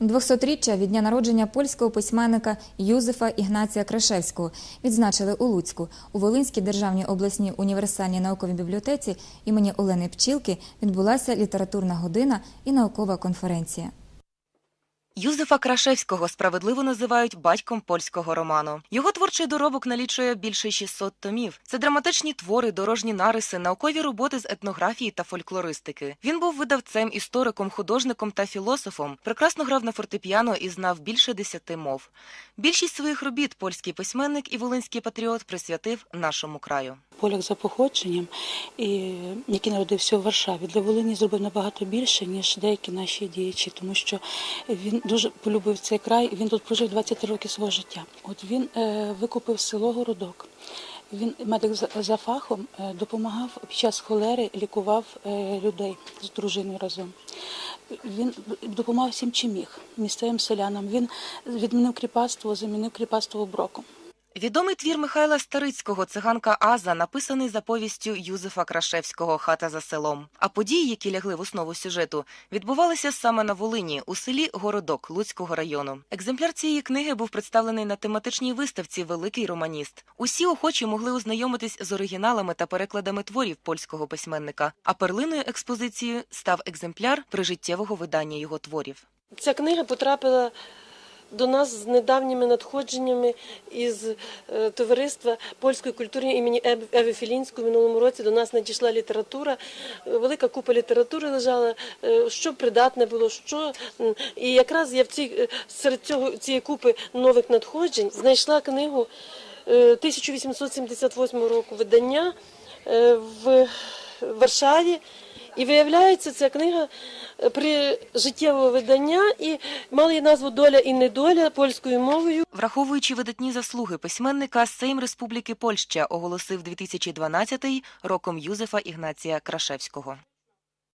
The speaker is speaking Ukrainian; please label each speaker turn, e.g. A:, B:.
A: 200-річчя від дня народження польського письменника Юзефа Ігнація Крашевського відзначили у Луцьку. У Волинській державній обласній універсальній науковій бібліотеці імені Олени Пчілки відбулася літературна година і наукова конференція.
B: Юзефа Крашевського справедливо називають батьком польського роману. Його творчий доробок налічує більше 600 томів. Це драматичні твори, дорожні нариси, наукові роботи з етнографії та фольклористики. Він був видавцем, істориком, художником та філософом. Прекрасно грав на фортепіано і знав більше десяти мов. Більшість своїх робіт польський письменник і волинський патріот присвятив нашому краю.
C: Поляк за походженням, і, який народився у Варшаві, для Волині зробив набагато більше, ніж деякі наші діячі, тому що він дуже полюбив цей край. Він тут прожив 20 років свого життя. От він е, викупив село Городок. Він медик за, фахом е, допомагав під час холери, лікував е, людей з дружиною разом. Він допомагав всім, чим міг місцевим селянам. Він відмінив кріпацтво, замінив кріпацтво броком.
B: Відомий твір Михайла Старицького Циганка Аза написаний за повістю Юзефа Крашевського Хата за селом. А події, які лягли в основу сюжету, відбувалися саме на Волині, у селі Городок Луцького району. Екземпляр цієї книги був представлений на тематичній виставці Великий романіст. Усі охочі могли ознайомитись з оригіналами та перекладами творів польського письменника. А перлиною експозицією став екземпляр прижиттєвого видання його творів.
D: Ця книга потрапила до нас з недавніми надходженнями із е, товариства польської культури імені Ев- Еви Філінської. В минулому році до нас надійшла література. Е, Велика купа літератури лежала, е, що придатне було, що і якраз я в цій серед цього цієї купи нових надходжень знайшла книгу е, 1878 року видання в Варшаві. І виявляється, ця книга е, при життєвого видання і мала назву Доля і недоля польською мовою.
B: Враховуючи видатні заслуги письменника, Сейм Республіки Польща оголосив 2012 роком Юзефа Ігнація Крашевського.